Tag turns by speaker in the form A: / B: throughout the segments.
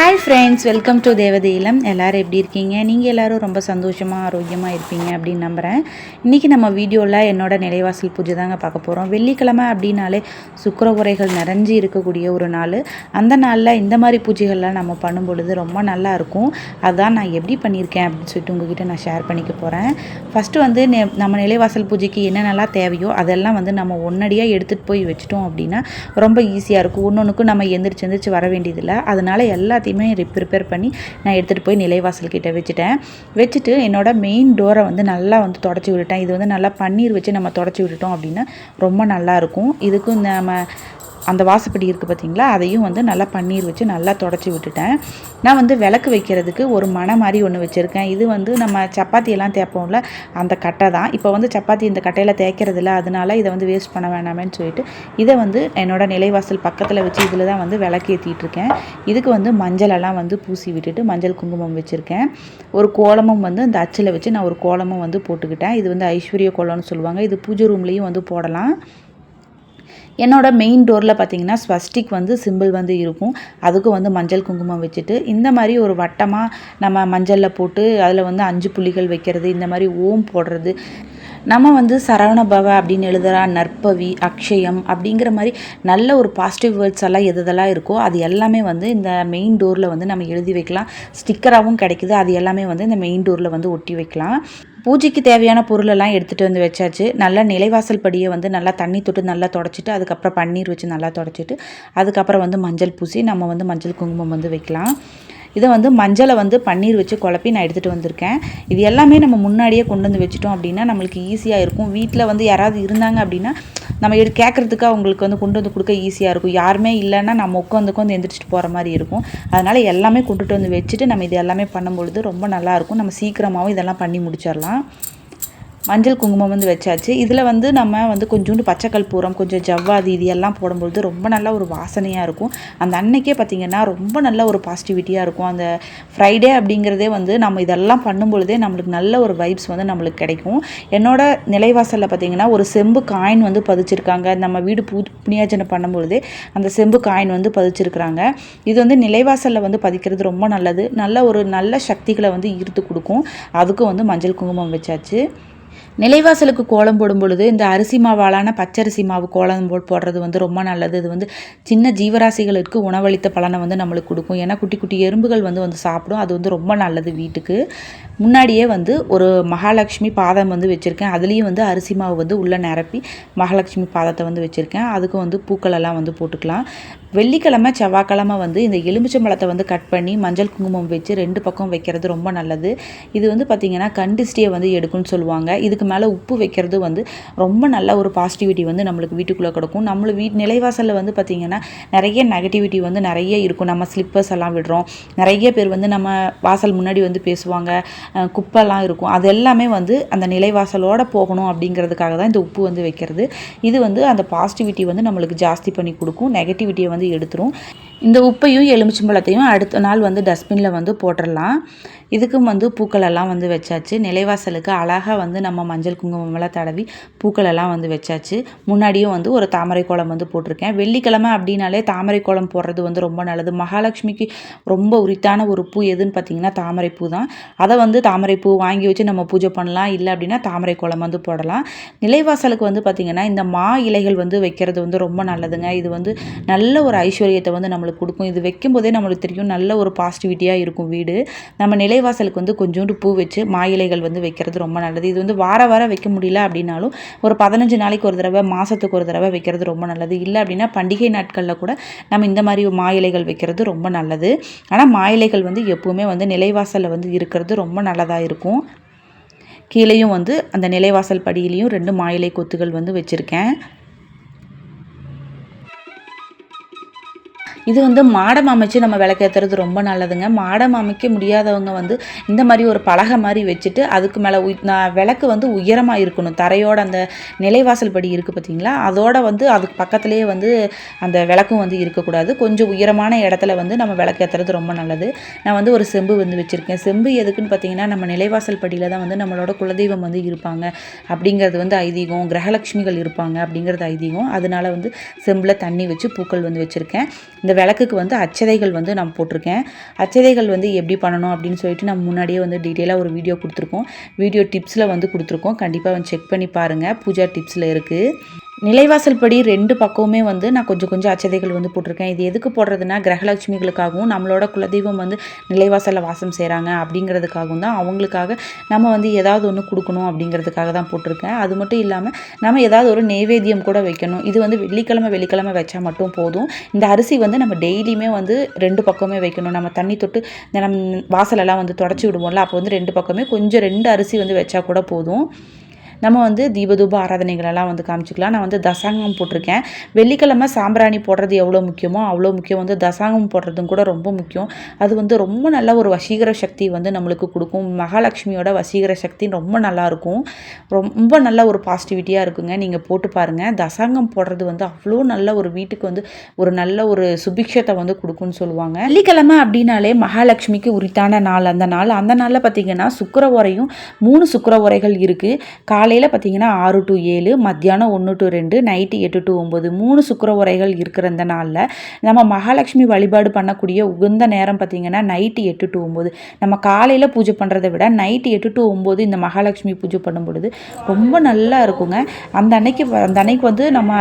A: Hi friends welcome to தேவதையிலம் எல்லோரும் எப்படி இருக்கீங்க? நீங்கள் எல்லோரும் ரொம்ப சந்தோஷமாக ஆரோக்கியமாக இருப்பீங்க அப்படின்னு நம்புகிறேன் இன்றைக்கி நம்ம வீடியோவில் என்னோட நிலைவாசல் பூஜை தாங்க பார்க்க போகிறோம் வெள்ளிக்கிழமை அப்படின்னாலே சுக்கர உரைகள் நிறைஞ்சு இருக்கக்கூடிய ஒரு நாள். அந்த நாளில் இந்த மாதிரி பூஜைகள்லாம் நம்ம பண்ணும் பொழுது ரொம்ப நல்லா இருக்கும். அதான் நான் எப்படி பண்ணியிருக்கேன் அப்படின்னு சொல்லிட்டு உங்ககிட்ட நான் ஷேர் பண்ணிக்க போகிறேன் ஃபஸ்ட்டு வந்து நெ- நம்ம நிலைவாசல் பூஜைக்கு என்னென்னலாம் தேவையோ அதெல்லாம் வந்து நம்ம ஒன்னடியாக எடுத்துகிட்டு போய் வச்சிட்டோம் அப்படின்னா ரொம்ப ஈஸியாக இருக்கும். ஒன்று நம்ம எந்திரிச்சு எந்திரிச்சு வர வேண்டியதில்லை. அதனால் எல்லாத்தையும் ப்ரிப்பேர் பண்ணி நான் எடுத்துகிட்டு போய் நிலைவாசல் கிட்டே வச்சுட்டேன். வச்சுட்டு என்னோடய மெயின் டோரை வந்து நல்லா வந்து தொடச்சி விட்டுட்டேன். இது வந்து நல்லா பன்னீர் வச்சு நம்ம தொடச்சி விட்டுட்டோம் அப்படின்னா ரொம்ப நல்லா இருக்கும். இதுக்கும் நம்ம அந்த வாசப்படி இருக்குது பார்த்தீங்களா அதையும் வந்து நல்லா பன்னீர் வச்சு நல்லா தொடச்சி விட்டுட்டேன். நான் வந்து விளக்கு வைக்கிறதுக்கு ஒரு மனை மாதிரி ஒன்று வச்சுருக்கேன். இது வந்து நம்ம சப்பாத்தி எல்லாம் தேய்ப்போம்ல அந்த கட்டை தான். இப்போ வந்து சப்பாத்தி இந்த கட்டையில் தேய்க்கிறதில்ல அதனால இதை வந்து வேஸ்ட் பண்ண வேணாமேன்னு சொல்லிட்டு இதை வந்து என்னோட நிலைவாசல் பக்கத்தில் வச்சு இதில் தான் வந்து விளக்கு ஏற்றிட்டுருக்கேன் இதுக்கு வந்து மஞ்சளெல்லாம் வந்து பூசி விட்டுட்டு மஞ்சள் குங்குமம் வச்சுருக்கேன். ஒரு கோலமும் வந்து இந்த அச்சில் வச்சு நான் ஒரு கோலமும் வந்து போட்டுக்கிட்டேன். இது வந்து ஐஸ்வர்ய கோலம்னு சொல்லுவாங்க. இது பூஜை ரூம்லேயும் வந்து போடலாம். என்னோடய மெயின் டோரில் பார்த்தீங்கன்னா ஸ்வஸ்டிக் வந்து சிம்பிள் வந்து இருக்கும். அதுக்கும் வந்து மஞ்சள் குங்குமம் வச்சுட்டு இந்த மாதிரி ஒரு வட்டமாக நம்ம மஞ்சளில் போட்டு அதில் வந்து அஞ்சு புள்ளிகள் வைக்கிறது இந்த மாதிரி ஓம் போடுறது நம்ம வந்து சரவண பவ அப்படின்னு எழுதுகிறா நற்பவி அக்ஷயம் அப்படிங்கிற மாதிரி நல்ல ஒரு பாசிட்டிவ் வேர்ட்ஸ் எல்லாம் எது எதெல்லாம் இருக்கோ அது எல்லாமே வந்து இந்த மெயின் டோரில் வந்து நம்ம எழுதி வைக்கலாம். ஸ்டிக்கராகவும் கிடைக்குது. அது எல்லாமே வந்து இந்த மெயின் டோரில் வந்து ஒட்டி வைக்கலாம். பூஜைக்கு தேவையான பொருளெல்லாம் எடுத்துகிட்டு வந்து வச்சாச்சு. நல்லா நிலைவாசல் படியை வந்து நல்லா தண்ணி தொட்டு நல்லா தொடச்சிட்டு அதுக்கப்புறம் பன்னீர் வச்சு நல்லா தொடச்சிட்டு அதுக்கப்புறம் வந்து மஞ்சள் பூசி நம்ம வந்து மஞ்சள் குங்குமம் வந்து வைக்கலாம். இதை வந்து மஞ்சளை வந்து பன்னீர் வச்சு குழப்பி நான் எடுத்துகிட்டு வந்திருக்கேன். இது எல்லாமே நம்ம முன்னாடியே கொண்டு வந்து வச்சுட்டோம் அப்படின்னா நம்மளுக்கு ஈஸியாக இருக்கும். வீட்டில் வந்து யாராவது இருந்தாங்க அப்படின்னா நம்ம எடு கேட்குறதுக்கு அவங்களுக்கு வந்து கொண்டு வந்து கொடுக்க ஈஸியாக இருக்கும். யாருமே இல்லைன்னா நம்ம உட்காந்து உட்காந்து எந்திரிச்சிட்டு போகிற மாதிரி இருக்கும். அதனால் எல்லாமே கொண்டுட்டு வந்து வச்சுட்டு நம்ம இது எல்லாமே பண்ணும்பொழுது ரொம்ப நல்லாயிருக்கும் நம்ம சீக்கிரமாகவும் இதெல்லாம் பண்ணி முடிச்சிடலாம். மஞ்சள் குங்குமம் வந்து வச்சாச்சு. இதில் வந்து நம்ம வந்து கொஞ்சோண்டு பச்சைக்கல்பூரம் கொஞ்சம் ஜவ்வாதி இது எல்லாம் போடும்பொழுது ரொம்ப நல்ல ஒரு வாசனையாக இருக்கும். அந்த அன்னைக்கே பார்த்திங்கன்னா ரொம்ப நல்ல ஒரு பாசிட்டிவிட்டியாக இருக்கும். அந்த ஃப்ரைடே அப்படிங்கிறதே வந்து நம்ம இதெல்லாம் பண்ணும்பொழுதே நம்மளுக்கு நல்ல ஒரு வைப்ஸ் வந்து நம்மளுக்கு கிடைக்கும். என்னோட நிலைவாசலில் பார்த்திங்கன்னா ஒரு செம்பு காயின் வந்து பதிச்சிருக்காங்க. நம்ம வீடு பூ புனியாஜனை பண்ணும்பொழுதே அந்த செம்பு காயின் வந்து பதிச்சிருக்கிறாங்க. இது வந்து நிலைவாசலில் வந்து பதிக்கிறது ரொம்ப நல்லது. நல்ல ஒரு நல்ல சக்திகளை வந்து ஈர்த்து கொடுக்கும். அதுக்கும் வந்து மஞ்சள் குங்குமம் வச்சாச்சு. நிலைவாசலுக்கு கோலம் போடும் பொழுது இந்த அரிசி மாவாலான பச்சரிசி மாவு கோலம் போ போடுறது வந்து ரொம்ப நல்லது. இது வந்து சின்ன ஜீவராசிகளுக்கு உணவளித்த பலனை வந்து நம்மளுக்கு கொடுக்கும். ஏன்னா குட்டி குட்டி எறும்புகள் வந்து வந்து சாப்பிடும். அது வந்து ரொம்ப நல்லது வீட்டுக்கு. முன்னாடியே வந்து ஒரு மகாலட்சுமி பாதம் வந்து வச்சுருக்கேன். அதுலேயும் வந்து அரிசி மாவு வந்து உள்ளே நிரப்பி மகாலட்சுமி பாதத்தை வந்து வச்சுருக்கேன். அதுக்கும் வந்து பூக்கள் எல்லாம் வந்து போட்டுக்கலாம். வெள்ளிக்கிழமை செவ்வாய்க்கிழமை வந்து இந்த எலுமிச்சம்பழத்தை வந்து கட் பண்ணி மஞ்சள் குங்குமம் வச்சு ரெண்டு பக்கம் வைக்கிறது ரொம்ப நல்லது. இது வந்து பார்த்திங்கன்னா கண்டிஸ்டியை வந்து எடுக்கும்னு சொல்லுவாங்க. இதுக்கு மேலே உப்பு வைக்கிறது வந்து ரொம்ப நல்ல ஒரு பாசிட்டிவிட்டி வந்து நம்மளுக்கு வீட்டுக்குள்ளே கொடுக்கும். நம்மள வீட் நிலைவாசலில் வந்து பார்த்திங்கன்னா நிறைய நெகட்டிவிட்டி வந்து நிறைய இருக்கும். நம்ம ஸ்லிப்பர்ஸ் எல்லாம் விடுறோம். நிறைய பேர் வந்து நம்ம வாசல் முன்னாடி வந்து பேசுவாங்க. குப்பெல்லாம் இருக்கும். அது எல்லாமே வந்து அந்த நிலைவாசலோட போகணும் அப்படிங்கிறதுக்காக தான் இந்த உப்பு வந்து வைக்கிறது. இது வந்து அந்த பாசிட்டிவிட்டி வந்து நம்மளுக்கு ஜாஸ்தி பண்ணி கொடுக்கும். நெகட்டிவிட்டியை வந்து எடுத்துரும். இந்த உப்பையும் எலுமிச்சம்பழத்தையும் அடுத்த நாள் வந்து டஸ்ட்பினில் வந்து போட்டுடலாம் இதுக்கும் வந்து பூக்களெல்லாம் வந்து வச்சாச்சு. நிலைவாசலுக்கு அழகாக வந்து நம்ம மஞ்சள் குங்குமம்லாம் தடவி பூக்களெல்லாம் வந்து வச்சாச்சு. முன்னாடியும் வந்து ஒரு தாமரை கோலம் வந்து போட்டிருக்கேன். வெள்ளிக்கிழமை அப்படின்னாலே தாமரை கோலம் போடுறது வந்து ரொம்ப நல்லது. மகாலட்சுமிக்கு ரொம்ப உரித்தான ஒரு பூ எதுன்னு பார்த்தீங்கன்னா தாமரை பூ தான் அதை வந்து தாமரை பூ வாங்கி வச்சு நம்ம பூஜை பண்ணலாம். இல்லை அப்படின்னா தாமரை கோலம் வந்து போடலாம். நிலைவாசலுக்கு வந்து பார்த்திங்கன்னா இந்த மா இலைகள் வந்து வைக்கிறது வந்து ரொம்ப நல்லதுங்க. இது வந்து நல்ல ஒரு ஐஸ்வர்யத்தை வந்து நம்மளுக்கு கொடுக்கும். இது வைக்கும்போதே நம்மளுக்கு தெரியும் நல்ல ஒரு பாசிட்டிவிட்டியாக இருக்கும் வீடு. நம்ம நிலைவாசலுக்கு வந்து கொஞ்சோண்டு பூ வச்சு மாயிலைகள் வந்து வைக்கிறது ரொம்ப நல்லது. இது வந்து வார வாரம் வைக்க முடியல அப்படின்னாலும் ஒரு பதினஞ்சு நாளைக்கு ஒரு தடவை மாதத்துக்கு ஒரு தடவை வைக்கிறது ரொம்ப நல்லது. இல்லை அப்படின்னா பண்டிகை நாட்களில் கூட நம்ம இந்த மாதிரி மாயிலைகள் வைக்கிறது ரொம்ப நல்லது. ஆனால் மாயிலைகள் வந்து எப்போவுமே வந்து நிலைவாசலில் வந்து இருக்கிறது ரொம்ப நல்லதாக இருக்கும். கீழேயும் வந்து அந்த நிலைவாசல் படியிலையும் ரெண்டு மாயிலை கொத்துகள் வந்து வச்சுருக்கேன். இது வந்து மாடம் அமைச்சு நம்ம விளக்கேற்றுறது ரொம்ப நல்லதுங்க. மாடம் அமைக்க முடியாதவங்க வந்து இந்த மாதிரி ஒரு பலகை மாதிரி வச்சுட்டு அதுக்கு மேலே நான் விளக்கு வந்து உயரமாக இருக்கணும். தரையோட அந்த நிலைவாசல் படி இருக்குது பார்த்தீங்களா அதோட வந்து அதுக்கு பக்கத்துலேயே வந்து அந்த விளக்கும் வந்து இருக்கக்கூடாது. கொஞ்சம் உயரமான இடத்துல வந்து நம்ம விளக்கேற்றுறது ரொம்ப நல்லது. நான் வந்து ஒரு செம்பு வந்து வச்சுருக்கேன். செம்பு எதுக்குன்னு பார்த்தீங்கன்னா நம்ம நிலைவாசல் படியில் தான் வந்து நம்மளோட குலதெய்வம் வந்து இருப்பாங்க. அப்படிங்கிறது வந்து ஐதீகம் கிரகலட்சுமிகள் இருப்பாங்க அப்படிங்கிறது ஐதீகம். அதனால வந்து செம்பில் தண்ணி வச்சு பூக்கள் வந்து வச்சுருக்கேன். இந்த இந்த விளக்குக்கு வந்து அச்சதைகள் வந்து நான் போட்டிருக்கேன். அச்சதைகள் வந்து எப்படி பண்ணணும் அப்படின்னு சொல்லிட்டு நம்ம முன்னாடியே வந்து டீட்டெயிலாக ஒரு வீடியோ கொடுத்துருக்கோம். வீடியோ டிப்ஸில் வந்து கொடுத்துருக்கோம். கண்டிப்பாக வந்து செக் பண்ணி பாருங்கள் பூஜா டிப்ஸில் இருக்குது நிலைவாசல் படி ரெண்டு பக்கமுமே வந்து நான் கொஞ்சம் கொஞ்சம் அச்சதைகள் வந்து போட்டிருக்கேன். இது எதுக்கு போடுறதுன்னா கிரகலட்சுமிகளுக்காகவும் நம்மளோட குலதெய்வம் வந்து நிலைவாசலில் வாசம் செய்கிறாங்க அப்படிங்கிறதுக்காகவும் தான் அவங்களுக்காக நம்ம வந்து ஏதாவது ஒன்று கொடுக்கணும் அப்படிங்கிறதுக்காக தான் போட்டிருக்கேன். அது மட்டும் இல்லாமல் நம்ம ஏதாவது ஒரு நெய்வேத்தியம் கூட வைக்கணும். இது வந்து வெள்ளிக்கிழமை வெள்ளிக்கிழமை வச்சா மட்டும் போதும். இந்த அரிசி வந்து நம்ம டெய்லியுமே வந்து ரெண்டு பக்கமே வைக்கணும். நம்ம தண்ணி தொட்டு இந்த நம்ம வாசலெல்லாம் வந்து தொடச்சி விடுவோம்ல அப்போ வந்து ரெண்டு பக்கமே கொஞ்சம் ரெண்டு அரிசி வந்து வச்சா கூட போதும். நம்ம வந்து தீபதூப ஆராதனைகளெல்லாம் வந்து காமிச்சிக்கலாம். நான் வந்து தசாங்கம் போட்டிருக்கேன். வெள்ளிக்கிழமை சாம்பிராணி போடுறது எவ்வளோ முக்கியமோ அவ்வளோ முக்கியம். வந்து தசாங்கம் போடுறதும் கூட ரொம்ப முக்கியம். அது வந்து ரொம்ப நல்ல ஒரு வசீகர சக்தி வந்து நம்மளுக்கு கொடுக்கும். மகாலட்சுமியோட வசீகர சக்தி ரொம்ப நல்லாயிருக்கும் ரொம்ப நல்ல ஒரு பாசிட்டிவிட்டியாக இருக்குங்க. நீங்கள் போட்டு பாருங்கள் தசாங்கம் போடுறது வந்து அவ்வளோ நல்ல ஒரு வீட்டுக்கு வந்து ஒரு நல்ல ஒரு சுபிக்ஷத்தை வந்து கொடுக்கும்னு சொல்லுவாங்க. வெள்ளிக்கிழமை அப்படின்னாலே மகாலட்சுமிக்கு உரித்தான நாள். அந்த நாள் அந்த நாளில் பார்த்தீங்கன்னா சுக்கர உரையும் மூணு சுக்கர உரைகள் இருக்குது காலை காலையில் பார்த்தீங்கன்னா ஆறு டு ஏழு மத்தியானம் ஒன்று டு ரெண்டு நைட்டு எட்டு டு ஒம்பது மூணு சுக்கர உரைகள் இருக்கிற இந்த நாளில் நம்ம மகாலட்சுமி வழிபாடு பண்ணக்கூடிய உகந்த நேரம் பார்த்திங்கன்னா நைட்டு எட்டு டு ஒம்பது நம்ம காலையில் பூஜை பண்ணுறதை விட நைட்டு எட்டு டு ஒம்பது இந்த மகாலட்சுமி பூஜை பண்ணும் பொழுது ரொம்ப நல்லா இருக்குங்க. அந்த அன்னைக்கு அந்த அன்னைக்கு வந்து நம்ம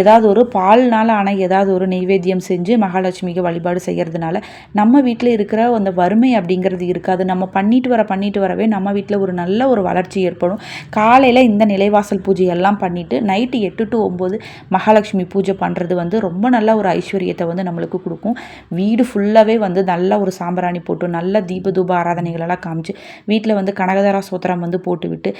A: ஏதாவது ஒரு பால்னால் ஆனால் ஏதாவது ஒரு நெய்வேத்தியம் செஞ்சு மகாலட்சுமிக்கு வழிபாடு செய்கிறதுனால நம்ம வீட்டில் இருக்கிற அந்த வறுமை அப்படிங்கிறது இருக்காது. நம்ம பண்ணிட்டு வர பண்ணிட்டு வரவே நம்ம வீட்டில் ஒரு நல்ல ஒரு வளர்ச்சி ஏற்படும். காலையில் காலையில் இந்த நிலைவாசல் பூஜை எல்லாம் பண்ணிவிட்டு நைட்டு எட்டு டு ஒம்பது மகாலட்சுமி பூஜை பண்ணுறது வந்து ரொம்ப நல்ல ஒரு ஐஸ்வர்யத்தை வந்து நம்மளுக்கு கொடுக்கும். வீடு ஃபுல்லாகவே வந்து நல்ல ஒரு சாம்பிராணி போட்டு நல்ல தீப தூப ஆராதனைகளெல்லாம் காமிச்சு வீட்டில் வந்து கனகதாரா சோத்திரம் வந்து போட்டுவிட்டு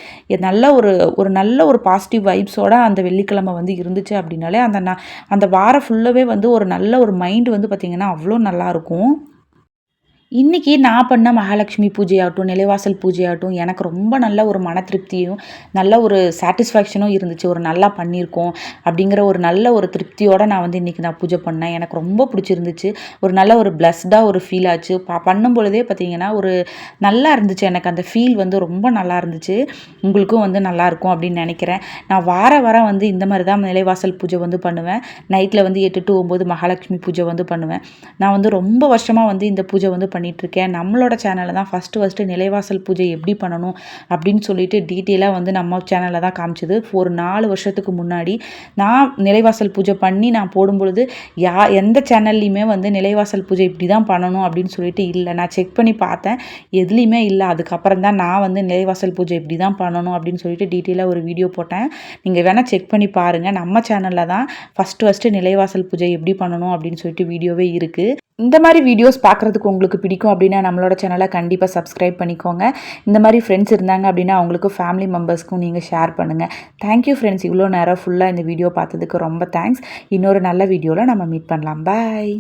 A: நல்ல ஒரு ஒரு நல்ல ஒரு பாசிட்டிவ் வைப்ஸோட அந்த வெள்ளிக்கிழமை வந்து இருந்துச்சு அப்படின்னாலே அந்த நான் அந்த வாரம் ஃபுல்லாகவே வந்து ஒரு நல்ல ஒரு மைண்டு வந்து பார்த்திங்கன்னா அவ்வளோ நல்லாயிருக்கும் இன்றைக்கி நான் பண்ண மகாலட்சுமி பூஜையாகட்டும் நிலைவாசல் பூஜையாகட்டும் எனக்கு ரொம்ப நல்ல ஒரு மன திருப்தியும் நல்ல ஒரு சாட்டிஸ்ஃபேக்ஷனும் இருந்துச்சு. ஒரு நல்லா பண்ணியிருக்கோம் அப்படிங்கிற ஒரு நல்ல ஒரு திருப்தியோடு நான் வந்து இன்றைக்கி நான் பூஜை பண்ணேன். எனக்கு ரொம்ப பிடிச்சிருந்துச்சு. ஒரு நல்ல ஒரு பிளஸ்டாக ஒரு ஃபீல் ஆச்சு. பா பண்ணும் பொழுதே பார்த்திங்கன்னா ஒரு நல்லா இருந்துச்சு. எனக்கு அந்த ஃபீல் வந்து ரொம்ப நல்லா இருந்துச்சு. உங்களுக்கும் வந்து நல்லாயிருக்கும் அப்படின்னு நினைக்கிறேன். நான் வார வாரம் வந்து இந்த மாதிரி தான் நிலைவாசல் பூஜை வந்து பண்ணுவேன். நைட்டில் வந்து எட்டு டு ஒம்பது மகாலட்சுமி பூஜை வந்து பண்ணுவேன். நான் வந்து ரொம்ப வருஷமாக வந்து இந்த பூஜை வந்து பண்ணிகிட்ருக்கேன் நம்மளோட சேனலில் தான் ஃபஸ்ட்டு ஃபஸ்ட்டு நிலைவாசல் பூஜை எப்படி பண்ணணும் அப்படின்னு சொல்லிட்டு டீட்டெயிலாக வந்து நம்ம சேனலில் தான் காமிச்சது. ஒரு நாலு வருஷத்துக்கு முன்னாடி நான் நிலைவாசல் பூஜை பண்ணி நான் போடும்பொழுது யா எந்த சேனல்லையுமே வந்து நிலைவாசல் பூஜை இப்படி தான் பண்ணணும் அப்படின்னு சொல்லிட்டு இல்லை. நான் செக் பண்ணி பார்த்தேன். எதுலேயுமே இல்லை. அதுக்கப்புறம் தான் நான் வந்து நிலைவாசல் பூஜை இப்படி தான் பண்ணணும் அப்படின்னு சொல்லிட்டு டீட்டெயிலாக ஒரு வீடியோ போட்டேன். நீங்கள் வேணால் செக் பண்ணி பாருங்கள் நம்ம சேனலில் தான் ஃபஸ்ட்டு ஃபஸ்ட்டு நிலைவாசல் பூஜை எப்படி பண்ணணும் அப்படின்னு சொல்லிட்டு வீடியோவே இருக்குது இந்த மாதிரி வீடியோஸ் பார்க்குறதுக்கு உங்களுக்கு பிடிக்கும் அப்படின்னா நம்மளோட சேனலை கண்டிப்பாக சப்ஸ்கிரைப் பண்ணிக்கோங்க. இந்த மாதிரி ஃப்ரெண்ட்ஸ் இருந்தாங்க அப்படின்னா அவங்களுக்கு ஃபேமிலி மெம்பர்ஸ்க்கும் நீங்கள் ஷேர் பண்ணுங்கள் தேங்க்யூ ஃப்ரெண்ட்ஸ் இவ்வளோ நேரம் ஃபுல்லாக இந்த வீடியோ பார்த்ததுக்கு ரொம்ப தேங்க்ஸ் இன்னொரு நல்ல வீடியோவில் நம்ம மீட் பண்ணலாம். பாய்